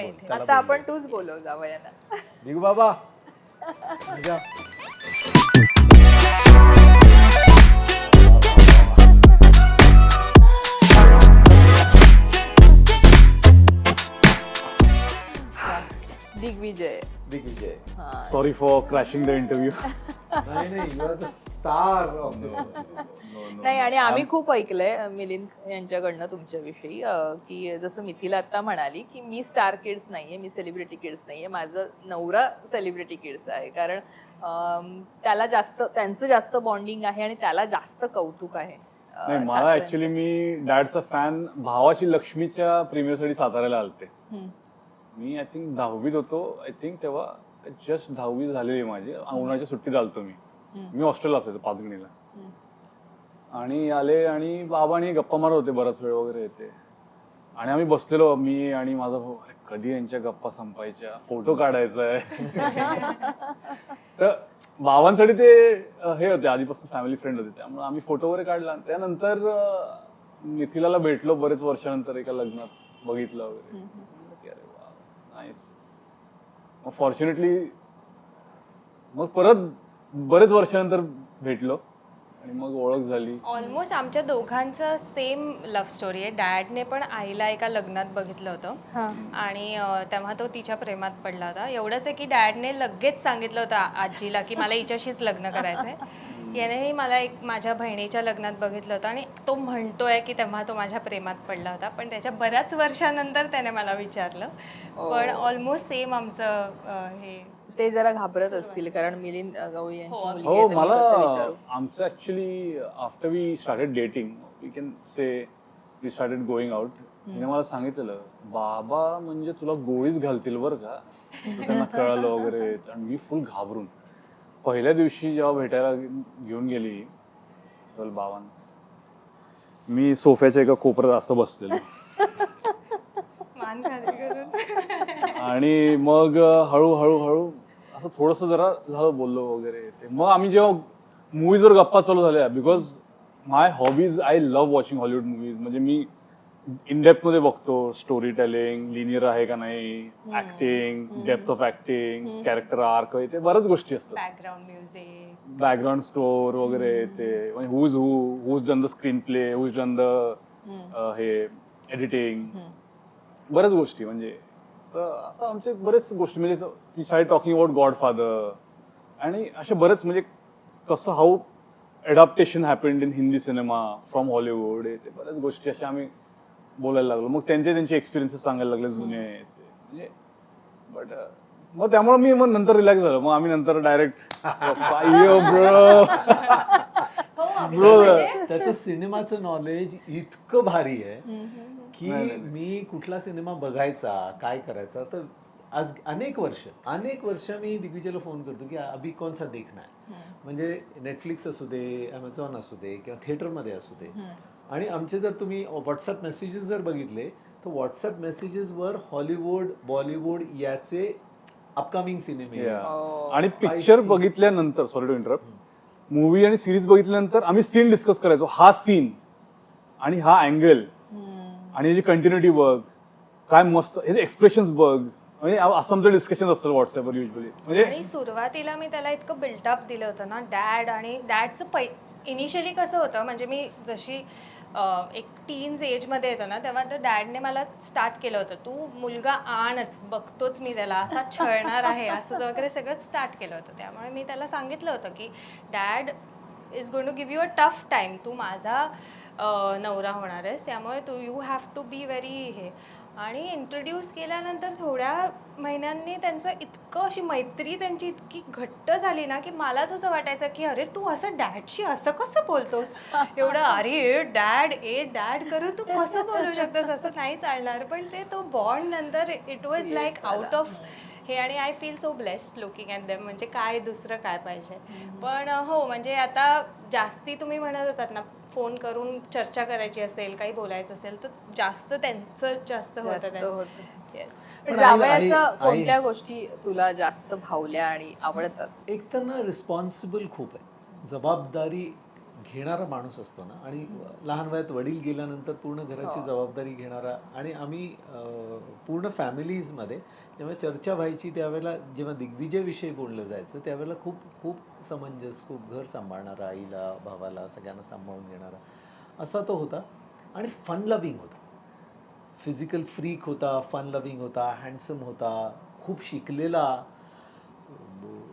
बोल इथे. त्याला आता बोल. आपण तूच बोलव जावयाना दिगू बाबा जा. दिग्विजय. दिग्विजय. हा. Sorry for crashing the interview नाही नाही you are the star of this नाही आणि आम्ही खूप ऐकलंय मिलिंद यांच्याकडनं तुमच्याविषयी अं, की जसं मिथिला आता म्हणाली की मी स्टार किड्स नाहीये मी सेलिब्रिटी किड्स नाहीये माझं नवरा सेलिब्रिटी किड्स आहे. कारण अं, त्याला जास्त त्यांचं जास्त बॉन्डिंग आहे आणि त्याला जास्त कौतुक आहे. अं, नाही मला सासऱ्यांचं. ऍक्च्युली मी डॅडचा फॅन भावाची लक्ष्मीच्या प्रीमियरसाठी साताऱ्याला आलते. हम्म. मी आय थिंक दहावीत होतो. आय थिंक तेव्हा जस्ट दहावी झालेली माझी. उन्हाळ्याच्या सुट्टीत आलतो मी. मी हॉस्टेलला असायचो पाचगणीला. आणि आले आणि बाबांनी गप्पा मारत होते बराच वेळ वगैरे येते आणि आम्ही बसलेलो मी आणि माझा भाऊ. अरे कधी यांच्या गप्पा संपायच्या? फोटो काढायचा आहे तर बाबांसाठी ते हे होते. आधीपासून फॅमिली फ्रेंड होते. त्यामुळे आम्ही फोटो वगैरे काढला. त्यानंतर मिथिलाला भेटलो बरेच वर्षानंतर एका लग्नात. बघितलं वगैरे. नाईस मग फॉर्च्युनेटली मग परत बरेच वर्षानंतर भेटलो. आणि मग ओळख झाली. ऑलमोस्ट आमच्या दोघांचं सेम लव्ह स्टोरी आहे. डॅडने पण आईला एका लग्नात बघितलं होतं. हा. आणि तेव्हा तो तिच्या प्रेमात पडला होता. एवढंच आहे की डॅडने लगेच सांगितलं होतं आजीला की मला हिच्याशीच लग्न करायचंय. यानेही मला एक माझ्या बहिणीच्या लग्नात बघितलं होतं आणि तो म्हणतोय की तेव्हा तो माझ्या प्रेमात पडला होता. पण त्याच्या बऱ्याच वर्षानंतर त्याने मला विचारलं. पण ऑलमोस्ट सेम आमचं हे ते जरा घाबरत असतील कारण मिलिंद गवळी यांची हो. मुलगी हो आहे, तर मी मला कसं विचारू? आमचं actually after we started dating we can say we started going out तिने मला सांगितलेलं बाबा म्हणजे तुला गोळीच घालतील बरं का? तर त्यांना कळालं वगैरे. आणि मी फुल घाबरून. पहिल्या दिवशी जेव्हा भेटायला घेऊन गेली चल बाबां. मी सोफ्याच्या एका कोपऱ्यात असं बसलेलो. मान खाली करून. आणि मग हळू हळू हळू असं थोडस जरा झालं बोललो वगैरे. ते मग आम्ही जेव्हा मुव्हीजवर गप्पा चालू झाल्या because my hobbies I love watching Hollywood movies म्हणजे मी इनडेप्थमध्ये बघतो स्टोरी टेलिंग लिनियर आहे का नाही acting depth of acting character arc ते बऱ्याच गोष्टी असतात. बॅकग्राऊंड म्युझिक बॅकग्राऊंड स्कोर वगैरे ते. म्हणजे whose who whose done the screenplay whose done the. हे एडिटिंग. बऱ्याच गोष्टी म्हणजे असं असं आमचे बरेच गोष्टी म्हणजे we start talking about Godfather आणि असे बरेच म्हणजे कसं how adaptation happened in Hindi cinema from Hollywood ते बऱ्याच गोष्टी अशा आम्ही बोलायला लागलो. मग त्यांचे त्यांचे एक्सपिरियन्सेस सांगायला लागले जुने ते. म्हणजे बट मग त्यामुळे मी मग नंतर रिलॅक्स झालो. मग आम्ही नंतर डायरेक्ट ब्रो ब्रो त्याचं सिनेमाचं नॉलेज इतकं भारी आहे. की मी कुठला सिनेमा बघायचा काय करायचा तर आज अनेक वर्ष अनेक वर्ष मी दिग्विजयला फोन करतो की अभि कोणचा देखना आहे म्हणजे नेटफ्लिक्स असू दे अमेझॉन असू दे किंवा थिएटरमध्ये असू दे आणि आमचे जर तुम्ही व्हॉट्सअप मेसेजेस जर बघितले तर व्हॉट्सअप मेसेजेसवर हॉलिवूड बॉलिवूड याचे अपकमिंग सिनेमे. हो. आणि पिक्चर. बघितल्यानंतर सॉरी टू इंटरप्ट मूवी आणि सिरीज बघितल्यानंतर आम्ही सीन डिस्कस करायचो हा सीन आणि हा अँगल. आणि याची कंटिन्युटी बघ काय मस्त हे एक्सप्रेशन बघ म्हणजे असं आमचं डिस्कशन असतं व्हॉट्सअपवर युजली म्हणजे आणि सुरुवातीला मी त्याला इतकं बिल्टअप दिलं होतं ना डॅड आणि डॅडचं पै इनिशियली कसं होतं म्हणजे मी जशी अं, एक टीन्स एजमध्ये येतो ना तेव्हा तर डॅडने मला स्टार्ट केलं होतं तू मुलगा आणच बघतोच मी त्याला असा छळणार आहे असं वगैरे सगळं स्टार्ट केलं होतं. त्यामुळे मी त्याला सांगितलं होतं की dad is going to give you a tough time तू माझा नवरा होणार आहेस. त्यामुळे तू you have to be very हे. आणि इंट्रोड्यूस केल्यानंतर थोड्या महिन्यांनी त्यांचं इतकं अशी मैत्री त्यांची इतकी घट्ट झाली ना की मलाच असं वाटायचं की अरे तू असं डॅडशी असं कसं बोलतोस? एवढं अरे डॅड ए डॅड करून तू कसं बोलू शकतोस? असं नाही चालणार. पण ते तो बॉन्ड नंतर it was like out of हे. आणि I feel so blessed looking at them म्हणजे काय दुसरं काय पाहिजे? पण हो म्हणजे आता जास्ती तुम्ही म्हणत होतात ना फोन करून चर्चा करायची असेल काही बोलायचं असेल तर जास्त त्यांचं जास्त होतं जावयाचं कोणत्या गोष्टी तुला जास्त भावल्या आणि आवडतात? एक तर ना रिस्पॉन्सिबल खूप आहे. जबाबदारी घेणारा माणूस असतो ना. आणि लहान वयात वडील गेल्यानंतर पूर्ण घराची हो. जबाबदारी घेणारा आणि आम्ही पूर्ण फॅमिलीजमध्ये जेव्हा चर्चा व्हायची त्यावेळेला जेव्हा दिग्विजयविषयी बोललं जायचं त्यावेळेला खूप खूप समंजस खूप घर सांभाळणारा आईला भावाला सगळ्यांना सांभाळून घेणारा असा तो होता. आणि फन लविंग होता. फिजिकल फ्रीक होता फन लविंग होता हँडसम होता खूप शिकलेला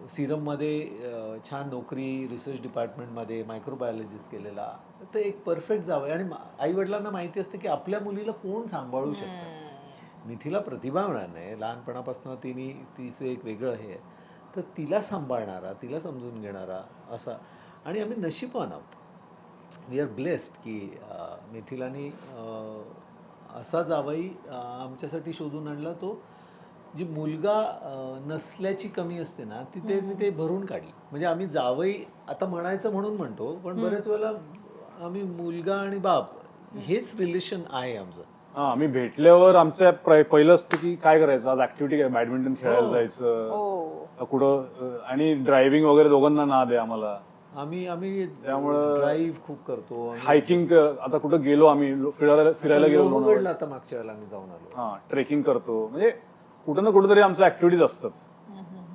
सिरममध्ये छान नोकरी रिसर्च डिपार्टमेंटमध्ये मायक्रोबायोलॉजिस्ट केलेला तर एक परफेक्ट जावं आणि आई वडिलांना माहिती असते की आपल्या मुलीला कोण सांभाळू शकतं? मिथिला प्रतिभा होणार नाही लहानपणापासून तिने तिचं एक वेगळं हे आहे. तर तिला सांभाळणारा तिला समजून घेणारा असा आणि आम्ही नशीबवान आहोत. वी आर ब्लेस्ड की मिथिलानी असा जावई आमच्यासाठी शोधून आणला तो जी मुलगा नसल्याची कमी असते ना ती ते मी ते भरून काढली. म्हणजे आम्ही जावई आता म्हणायचं म्हणून म्हणतो पण बऱ्याच वेळेला आम्ही मुलगा आणि बाप हेच रिलेशन आहे आमचं. हा आम्ही भेटल्यावर आमचं पहिलं असतं की काय करायचं? आज ऍक्टिव्हिटी काय? बॅडमिंटन खेळायला हो. जायचं. हो. का कुठं आणि ड्रायव्हिंग वगैरे दोघांना नाद आहे आम्हाला. आम्ही आम्ही त्यामुळं- ड्राईव्ह खूप करतो. आणि हायकिंग आता कुठं गेलो आम्ही फिरायला फिरायला गेलो. आता मागच्या वेळेला आम्ही जाऊन आलो. हा ट्रेकिंग करतो. म्हणजे कुठं ना कुठेतरी आमच्या ऍक्टिव्हिटीज असतात.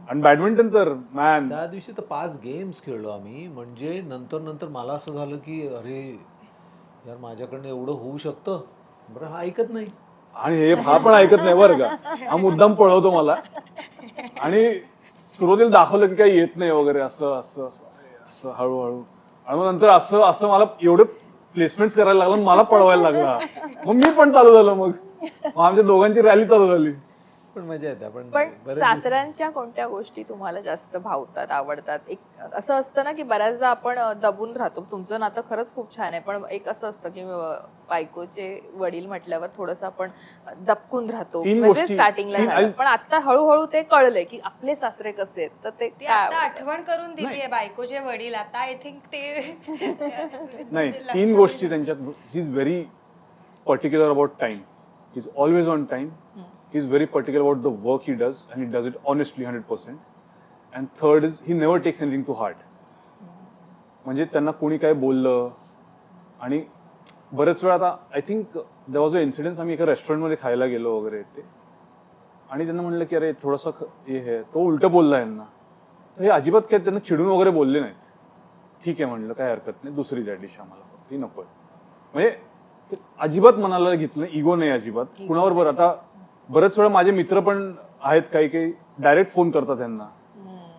आणि बॅडमिंटन तर मॅन त्या दिवशी तर पाच गेम्स खेळलो आम्ही. म्हणजे नंतर नंतर मला असं झालं की अरे यार माझ्याकडनं एवढं होऊ शकतं? बरं हा ऐकत नाही. आणि हे हा पण ऐकत नाही बरं का. हा मुद्दाम पळवतो मला. आणि सुरुवातीला दाखवलं की काही येत नाही वगैरे असं असं असं असं हळूहळू. आणि मग नंतर असं असं मला एवढं प्लेसमेंट करायला लागलं मला पळवायला लागला. मग मी पण चालू झालो मग. मग आमच्या दोघांची रॅली चालू झाली. पण मजा येते आपण पण सासऱ्यांच्या कोणत्या गोष्टी तुम्हाला जास्त भावतात आवडतात? एक असं असतं ना की बऱ्याचदा आपण दबून राहतो. तुमचं नातं खरंच खूप छान आहे पण एक असं असतं की बायकोचे वडील म्हटल्यावर थोडस आपण दबकून राहतो. म्हणजे स्टार्टिंगला. पण आता हळूहळू ते कळलंय की आपले सासरे कसे आहेत. तर ते? आठवण करून दिली आहे बायकोचे वडील. आता आय थिंक ते नाही तीन गोष्टी. त्यांच्यात he is very particular about time is always on time very particular about the work he does and he does it honestly hundred percent and third is he never takes anything to heart म्हणजे त्यांना कोणी काय बोललं आणि बरेच वेळा आता I think the was a incidence आम्ही एका रेस्टॉरंटमध्ये खायला गेलो वगैरे ते. आणि त्यांना म्हणलं की अरे थोडंसं हे हे तो उलटं बोलला यांना. तर हे अजिबात काय त्यांना चिडून वगैरे बोलले नाहीत. ठीक आहे म्हणलं काय हरकत नाही दुसरी द्या डिश आम्हाला फक्त ही नको म्हणजे अजिबात मनाला घेतलं इगो नाही अजिबात. कुणावर बरं आता बरेच वेळा माझे मित्र पण आहेत काही काही. डायरेक्ट फोन करतात त्यांना.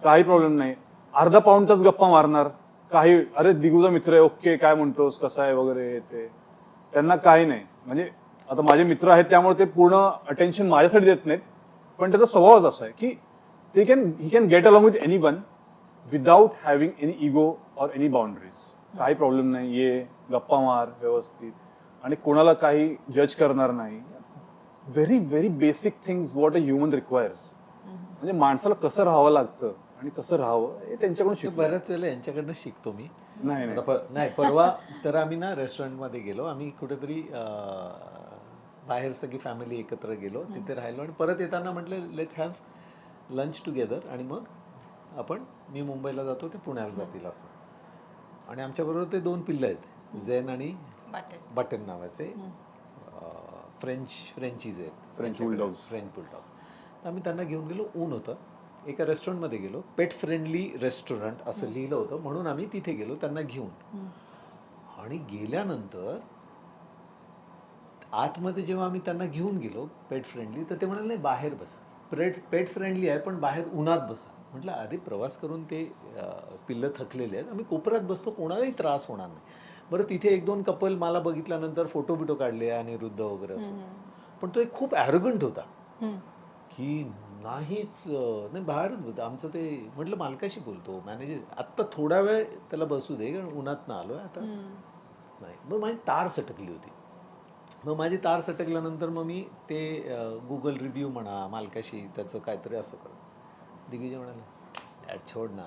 काही प्रॉब्लेम नाही. अर्धा पाऊण तास गप्पा मारणार. काही अरे दिगूचा मित्र आहे. ओके काय म्हणतोस? कसा आहे वगैरे ते. त्यांना काही नाही. म्हणजे आता माझे मित्र आहेत त्यामुळे ते पूर्ण अटेन्शन माझ्यासाठी देत नाहीत. पण त्याचा स्वभावच असा आहे की ते can he can get along with anyone without having any ego or any boundaries काही प्रॉब्लेम नाही. ये गप्पा मार व्यवस्थित. आणि कोणाला काही जज करणार नाही. Very very basic things what a human requires म्हणजे माणसाला कसं राहावं लागतं आणि कसं राहावं हे त्यांच्याकडून ते शिकलो बऱ्याच वेळेला यांच्याकडनं शिकतो मी. नाही नाही. परवा तर आम्ही ना रेस्टॉरंटमध्ये गेलो. आम्ही कुठेतरी बाहेर सगळी फॅमिली एकत्र गेलो. तिथे राहिलो आणि परत येताना म्हटलं लेट्स हॅव लंच टुगेदर आणि मग आपण मी मुंबईला जातो ते पुण्याला जातील असं. आणि आमच्याबरोबर ते दोन पिल्लं आहेत. झेन आणि बटन. बटन नावाचे. फ्रेंच फ्रेंचीज आहेत. French bulldogs. फ्रेंच बुलडॉग तर आम्ही त्यांना घेऊन गेलो ऊन होतं. एका रेस्टॉरंटमध्ये गेलो पेट फ्रेंडली रेस्टॉरंट असं लिहिलं होतं. म्हणून आम्ही तिथे गेलो त्यांना घेऊन. आणि गेल्यानंतर आतमध्ये जेव्हा आम्ही त्यांना घेऊन गेलो पेट फ्रेंडली तर ते म्हणाले नाही बाहेर बसा. पेट पेट फ्रेंडली आहे पण बाहेर उन्हात बसा. म्हटलं अरे प्रवास करून ते पिल्लं थकलेले आहेत. आम्ही कोपऱ्यात बसतो कोणालाही त्रास होणार नाही. बरं तिथे एक दोन कपल मला बघितल्यानंतर फोटो बिटो काढले अनिरुद्ध वगैरे असं. पण तो एक खूप ॲरोगंट होता. की नाहीच नाही बाहेरच होतं आमचं ते म्हटलं मालकाशी बोलतो मॅनेजर आत्ता थोडा वेळ त्याला बसू दे कारण उन्हात ना आलो आता. नाही मग माझी तार सटकली होती. मग माझी तार सटकल्यानंतर मग मी ते गुगल रिव्ह्यू म्हणा मालकाशी त्याचं काहीतरी असं कर दिग्विजय म्हणाला "Dad, छोड ना.